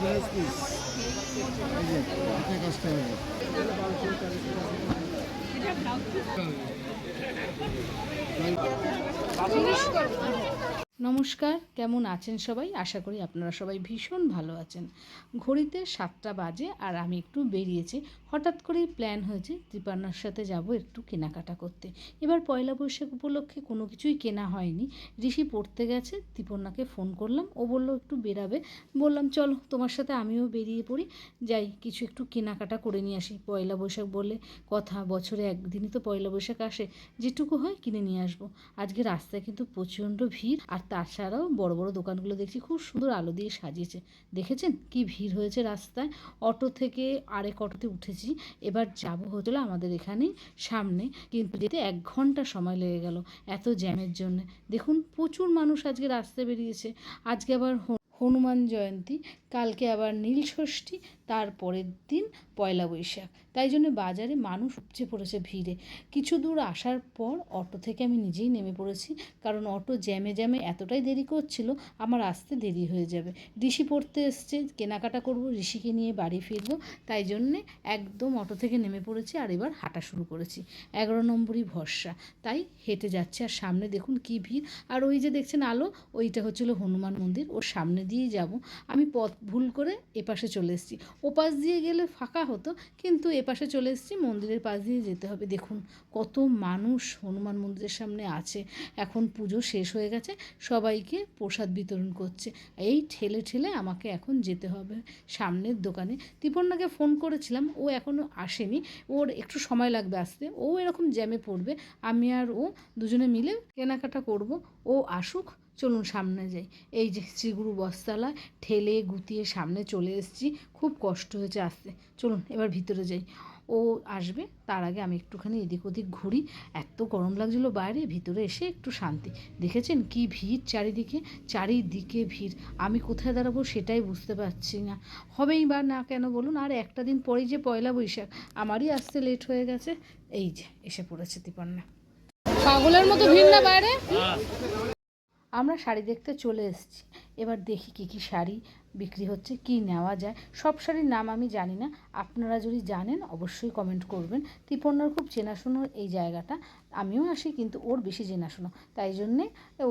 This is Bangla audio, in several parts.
ব্লাউজ পিস এই যে হাতে কাজটা হবে নমস্কার, কেমন আছেন সবাই? আশা করি আপনারা সবাই ভীষণ ভালো আছেন। ঘড়িতে সাতটা বাজে আর আমি একটু বেরিয়েছি। হঠাৎ করেই প্ল্যান হয়েছে ত্রিপান্নার সাথে যাব একটু কেনাকাটা করতে। এবার পয়লা বৈশাখ উপলক্ষে কোনো কিছুই কেনা হয়নি। ঋষি পড়তে গেছে, ত্রিপন্নাকে ফোন করলাম। ও বলল, একটু বেরাবে। বললাম, চলো, তোমার সাথে আমিও বেরিয়ে পড়ি। যাই, কিছু একটু কেনাকাটা করে নিয়ে আসি। পয়লা বৈশাখ বলে কথা, বছরে একদিনই তো পয়লা বৈশাখ আসে। যেটুকু হয় কিনে নিয়ে আসব। আজকে রাস্তায় কিন্তু প্রচণ্ড ভিড় আর তাছাড়াও বড় বড় দোকানগুলো দেখছি খুব সুন্দর আলো দিয়ে সাজিয়েছে। দেখেছেন? কি ভিড় হয়েছে রাস্তায়। অটো থেকে আরেক অটোতে উঠেছি। এবার যাব হতো আমাদের এখানে সামনে। কিন্তু যেতে এক ঘণ্টা সময় লেগে গেল এত জ্যামের জন্য। দেখুন, প্রচুর মানুষ আজকে রাস্তায় বেরিয়েছে। আজকে আবার হনুমান জয়ন্তী, কালকে আবার নীল ষষ্ঠী, তার পরের দিন পয়লা বৈশাখ। তাই জন্য বাজারে মানুষ উপচে পড়েছে ভিড়ে। কিছু দূর আসার পর অটো থেকে আমি নিজেই নেমে পড়েছি, কারণ অটো জ্যামে জ্যামে এতটাই দেরি করছিল, আমার আসতে দেরি হয়ে যাবে। ঋষি পড়তে এসছে, কেনাকাটা করব, ঋষিকে নিয়ে বাড়ি ফিরবো, তাই জন্যে একদম অটো থেকে নেমে পড়েছি আর এবার হাঁটা শুরু করেছি। এগারো নম্বরই ভরসা। তাই হেঁটে যাচ্ছে, আর সামনে দেখুন কি ভিড়। আর ওই যে দেখছেন আলো, ওইটা হচ্ছিল হনুমান মন্দির, ওর সামনে দিয়েই যাব, আমি পথ ভুল করে এপাশে চলে এসেছি। ওপাশ দিয়ে গেলে ফাঁকা হতো, কিন্তু এপাশে চলে এসেছি, মন্দিরের পাশ দিয়ে যেতে হবে। দেখুন, কত মানুষ হনুমান মন্দিরের সামনে আছে। এখন পুজো শেষ হয়ে গেছে, সবাইকে প্রসাদ বিতরণ করছে। এই ঠেলে ঠেলে আমাকে এখন যেতে হবে সামনের দোকানে। ত্রিপর্ণাকে ফোন করেছিলাম, ও এখনও আসেনি। ওর একটু সময় লাগবে আসতে। ও এরকম জ্যামে পড়বে, আমি আর ও দুজনে মিলে কেনাকাটা করব। ও আসুক চলুন সামনে যাই। এই যে শ্রীগুরু বস্তালা ঠেলে গুতিয়ে সামনে চলে এসেছি। খুব কষ্ট হয়েছে আসতে। চলুন এবার ভিতরে যাই। ও আসবে, তার আগে আমি একটুখানি এদিক ওদিক ঘুরি। এত গরম লাগছিল বাইরে, ভিতরে এসে একটু শান্তি। দেখেছেন কি ভিড় চারিদিকে? চারিদিকে ভিড়। আমি কোথায় দাঁড়াবো সেটাই বুঝতে পারছি না। হবেই বা না কেন বলুন, আর একটা দিন পরেই যে পয়লা বৈশাখ। আমারই আসতে লেট হয়ে গেছে। এই যে, এসে পড়েছে তিপান্না পাগলের মতো ভিড় না বাইরে? আমরা শাড়ি দেখতে চলে এসেছি। এবার দেখি কী কী শাড়ি বিক্রি হচ্ছে, কি নেওয়া যায়। সব শাড়ির নাম আমি জানি না। আপনারা যদি জানেন, অবশ্যই কমেন্ট করবেন। ত্রিপর্ণার খুব চেনাশোনা এই জায়গাটা। আমিও আসি, কিন্তু ওর বেশি চেনাশোনা। তাই জন্যে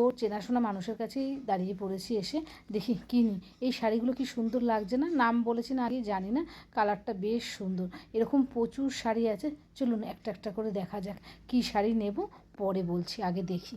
ওর চেনাশোনা মানুষের কাছেই দাঁড়িয়ে পড়েছি এসে। দেখি কিনি এই শাড়িগুলো কি সুন্দর লাগছে না? নাম বলেছি না, আগে জানি না। কালারটা বেশ সুন্দর। এরকম প্রচুর শাড়ি আছে। চলুন একটা একটা করে দেখা যাক। কি শাড়ি নেব? পরে বলছি, আগে দেখি।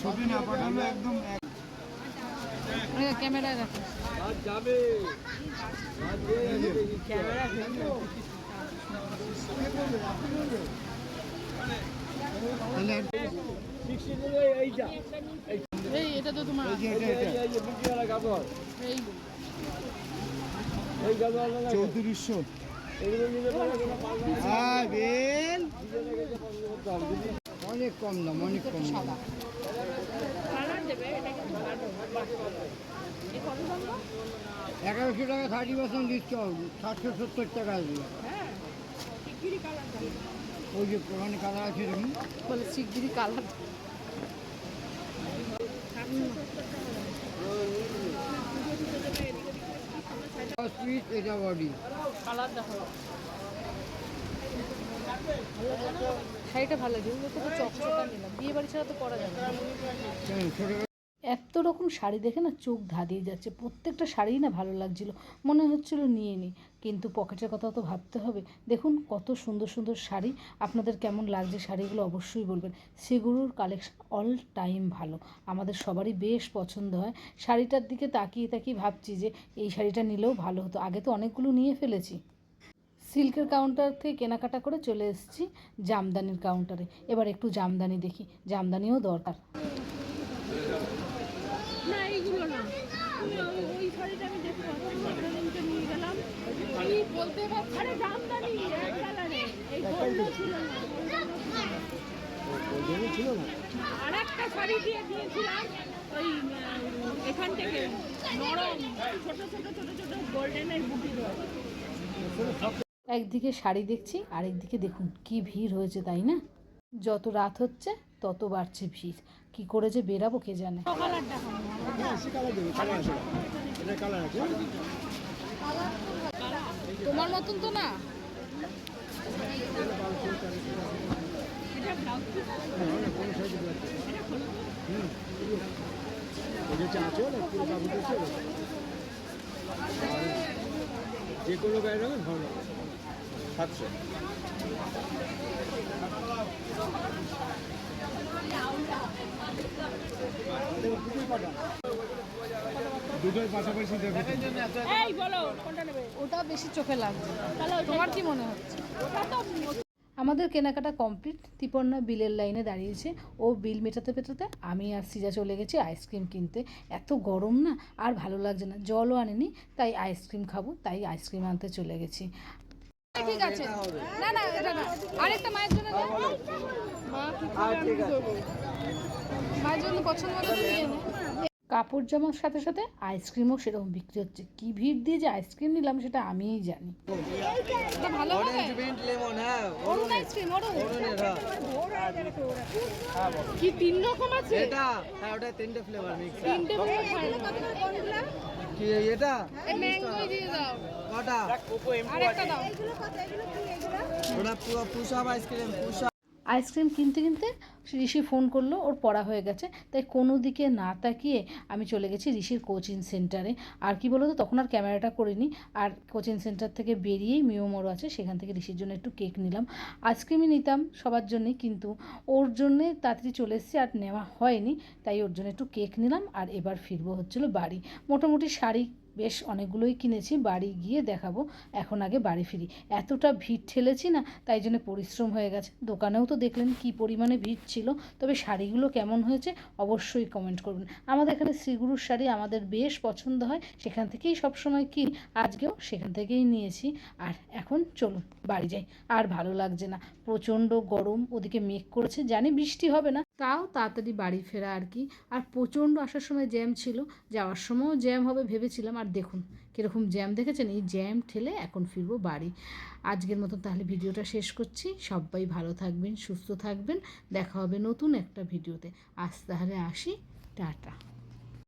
ছবি না পাঠালে একদম এক। রাখো তাহলে আর- এই এটা তো তোমার। এটা এটা। চৌত্রিশশো। বেল। অনেক কম দাম অনেক কম দাম। এগারোশো টাকা থার্টি পার্সেন্ট ডিসকাউন্ট সাতশো সত্তর টাকা আসবে। ওই যে ওখানে কালার আছে দেখুন। বলে শিগগিরই কালার দশ পিস এটা বডি। কালার দেখো শাড়িটা ভালো লাগে ওগুলো তো চকচকা নিলাম বিয়ে বাড়ি ছাড়া তো পরা যাবে না। এত রকম শাড়ি দেখে না চোখ ধাঁধিয়ে যাচ্ছে প্রত্যেকটা শাড়িই না ভালো লাগছিল মনে হচ্ছিল নিয়ে নিই কিন্তু পকেটের কথা তো ভাবতে হবে। দেখুন কত সুন্দর সুন্দর শাড়ি আপনাদের কেমন লাগছে শাড়িগুলো অবশ্যই বলবেন। সেগুলোর কালেকশন অল টাইম ভালো আমাদের সবারই বেশ পছন্দ হয়। শাড়িটার দিকে তাকিয়ে তাকিয়ে ভাবছি যে এই শাড়িটা নিলেও ভালো হতো আগে তো অনেকগুলো নিয়ে ফেলেছি। সিল্কের কাউন্টার থেকে কেনাকাটা করে চলে এসেছি জামদানির কাউন্টারে এবার একটু জামদানি দেখি, জামদানিও দরকার। ছোট ছোট ছোট ছোট একদিকে শাড়ি দেখছি আরেকদিকে দেখুন কি ভিড় হয়েছে তাই না? যত রাত হচ্ছে তত বাড়ছে ভিড়। কি করে যে বেরাবো কে জানে? তোমার মতন তো না? যে কোনো গায়ে রঙের ভালো লাগে সাতশো দুটোর পাশাপাশি এই বলো কোনটা নেবে? ওটা বেশি চোখে লাগছে। তাহলে তোমার কি মনে হচ্ছে? ওটা তো আমাদের কেনাকাটা কমপ্লিট। তিপর্ণা বিলের লাইনে দাঁড়িয়েছে। ও বিল মেটাতে পেটাতে আমি আর সিজা চলে গেছি আইসক্রিম কিনতে। এত গরম না আর ভালো লাগছে না। জলও আনেনি তাই আইসক্রিম খাব তাই আইসক্রিম আনতে চলে গেছি। ঠিক আছে। না না এটা না। আরেকটা মায়ের জন্য নে। মায়ের জন্য পছন্দ মতো নিয়ে কাপড় জামার সাথে সাথে আইসক্রিমও সেরকম বিক্রি হচ্ছে। কি ভিড় দিয়ে যে আইসক্রিম নিলাম সেটা আমিই জানি। ভালো হবে? লেমন হ্যাঁ হ্যাঁ। কি তিন রকম আছে? এটা হ্যাঁ ওটা তিনটে ফ্লেভার মিক্স তিনটে ফ্লেভার কি এটা? কটা? আইসক্রিম কিনতে কিনতে ঋষি ফোন করল, ওর পড়া হয়ে গেছে। তাই কোনো দিকে না তাকিয়ে আমি চলে গেছি ঋষির কোচিং সেন্টারে আর কি বলতো, তখন আর ক্যামেরাটা করিনি। আর কোচিং সেন্টার থেকে বেরিয়েই মিওমোড়ো আছে, সেখান থেকে ঋষির জন্য একটু কেক নিলাম। আইসক্রিমই নিতাম সবার জন্যই, কিন্তু ওর জন্যে তাড়াতাড়ি চলে এসেছি আর নেওয়া হয়নি। তাই ওর জন্য একটু কেক নিলাম আর এবার ফিরবো হচ্ছিল বাড়ি। মোটামুটি শাড়ি বেশ অনেকগুলোই কিনেছি, বাড়ি গিয়ে দেখাবো, এখন আগে বাড়ি ফিরি। এতটা ভিড় ঠেলেছি না, তাই জন্য পরিশ্রম হয়ে গেছে। দোকানেও তো দেখলেন কি পরিমাণে ভিড় তবে শাড়িগুলো কেমন হয়েছে অবশ্যই কমেন্ট করবেন। আমাদের এখানে শ্রীগুরুর শাড়ি আমাদের বেশ পছন্দ হয়। সেখান থেকেই সবসময় কি আজকেও সেখান থেকেই নিয়েছি। আর এখন চলুন, বাড়ি যাই। আর ভালো লাগছে না। প্রচণ্ড গরম, ওদিকে মেঘ করেছে। জানি বৃষ্টি হবে না। তাও তাড়াতাড়ি বাড়ি ফেরা আর কি। আর প্রচণ্ড আসার সময় জ্যাম ছিল, যাওয়ার সময়ও জ্যাম হবে ভেবেছিলাম। আর দেখুন, কীরকম জ্যাম দেখেছেন? এই জ্যাম ঠেলে এখন ফিরবো বাড়ি। আজকের মতো তাহলে ভিডিওটা শেষ করছি। সবাই ভালো থাকবেন, সুস্থ থাকবেন। দেখা হবে নতুন একটা ভিডিওতে। আজ তাহলে আসি। টাটা।